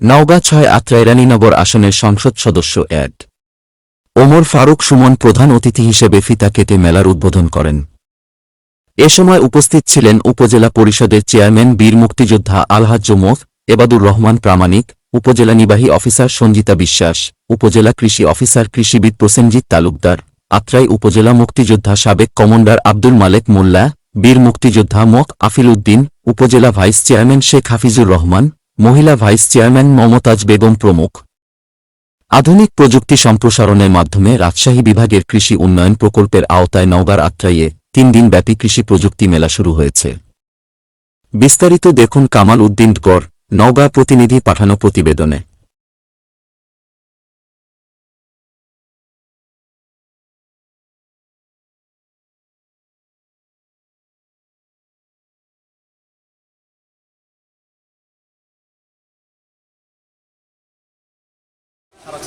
নওগাঁ ছয় আত্রাই রানীনগর আসনের সংসদ সদস্য অ্যাড। ওমর ফারুক সুমন প্রধান অতিথি হিসেবে ফিতা কেটে মেলার উদ্বোধন করেন। এ সময় উপস্থিত ছিলেন উপজেলা পরিষদের চেয়ারম্যান বীর মুক্তিযোদ্ধা আলহাজ মোফ, এবাদুর রহমান প্রামাণিক, উপজেলা নির্বাহী অফিসার সঞ্জিতা বিশ্বাস, উপজেলা কৃষি অফিসার কৃষিবিদ প্রসেনজিৎ তালুকদার, আত্রাই উপজেলা মুক্তিযোদ্ধা সাবেক কমান্ডার আব্দুল মালেক মোল্লা, বীর মুক্তিযোদ্ধা মক আফিল উদ্দিন, উপজেলা ভাইস চেয়ারম্যান শেখ হাফিজুর রহমান মহিলা ভাইস চেয়ারম্যান মমতাজ বেগম প্রমুখ। আধুনিক প্রযুক্তি সম্প্রসারণের মাধ্যমে রাজশাহী বিভাগের কৃষি উন্নয়ন প্রকল্পের আওতায় নওগার আত্রাইয়ে তিন দিনব্যাপী কৃষি প্রযুক্তি মেলা শুরু হয়েছে। বিস্তারিত দেখুন কামাল উদ্দিন গড়, নওগাঁ প্রতিনিধি পাঠানো প্রতিবেদনে।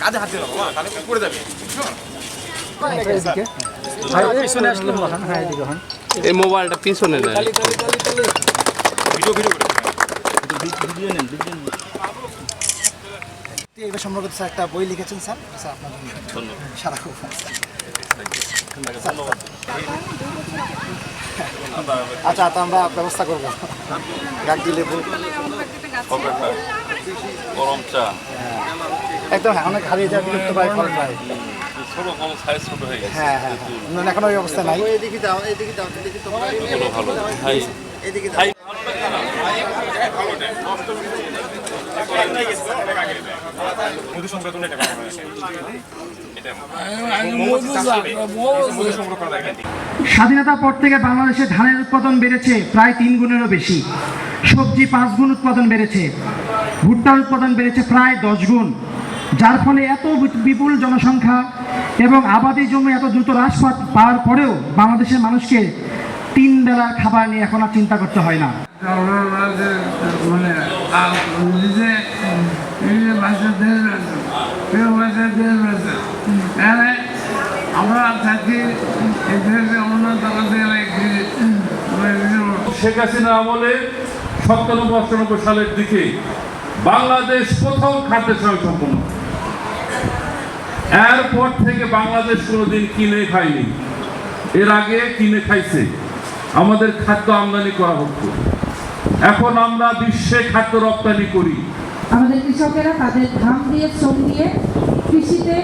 কাঁধে হাত দিল বাবা তাহলে পড়ে যাবে এই মোবাইলটা পিছনে নেয় ভিডিও ভিডিও করে এবার সম্পর্কে স্যার একটা বই লিখেছেন স্যার স্যার আপনার জন্য সারা খুব আচ্ছা তা আমরা ব্যবস্থা করব গাছ। দিলে গরম চা। একদম হ্যাঁ অনেক হারিয়ে যায় বিলুপ্ত প্রায় ফল প্রায়। ছোট কম সাইজ ছোট হয়ে গেছে। হ্যাঁ হ্যাঁ এখন ওই অবস্থা নাই। মধু সংগ্রহ স্বাধীনতার পর থেকে বাংলাদেশে ধানের উৎপাদন বেড়েছে প্রায় তিন গুণেরও বেশি। সবজি পাঁচ গুণ উৎপাদন বেড়েছে ভুট্টার উৎপাদন বেড়েছে প্রায় দশ গুণ যার ফলে এত বিপুল জনসংখ্যা এবং আবাদি জমি এত দ্রুত হ্রাস পাওয়ার পরেও বাংলাদেশের মানুষকে তিন বেলার খাবার নিয়ে এখন আর চিন্তা করতে হয় না। মানে এখানে আমরা থাকি শেখ হাসিনা আমলে সালের দিকে বাংলাদেশ প্রথম সঙ্গে সম্পন্ন এরপর থেকে বাংলাদেশ কোনোদিন কিনে খায়নি। এর আগে কিনে খাইছে। আমাদের খাদ্য আমদানি করা হতো এখন আমরা বিশ্বে খাদ্য রপ্তানি করি। আমাদের কৃষকেরা তাদের ধান দিয়ে, শ্রম দিয়ে কৃষিতে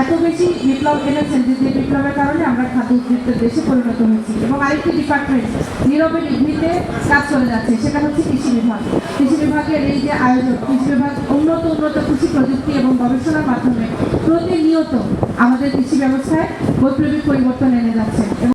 এত বেশি বিপ্লব এনেছেন যে যে বিপ্লবের কারণে আমরা খাদ্য উদ্বৃত্ত দেশে পরিণত হয়েছি এবং আরেকটি ডিপার্টমেন্ট নীরবে নিভৃতে কাজ চলে যাচ্ছে, সেটা হচ্ছে কৃষি বিভাগ। কৃষি বিভাগের এই যে আয়োজন, কৃষি বিভাগ উন্নত উন্নত কৃষি প্রযুক্তি এবং গবেষণার মাধ্যমে প্রতিনিয়ত আমাদের কৃষি ব্যবস্থায় বৈপ্লবিক পরিবর্তন এনে যাচ্ছে।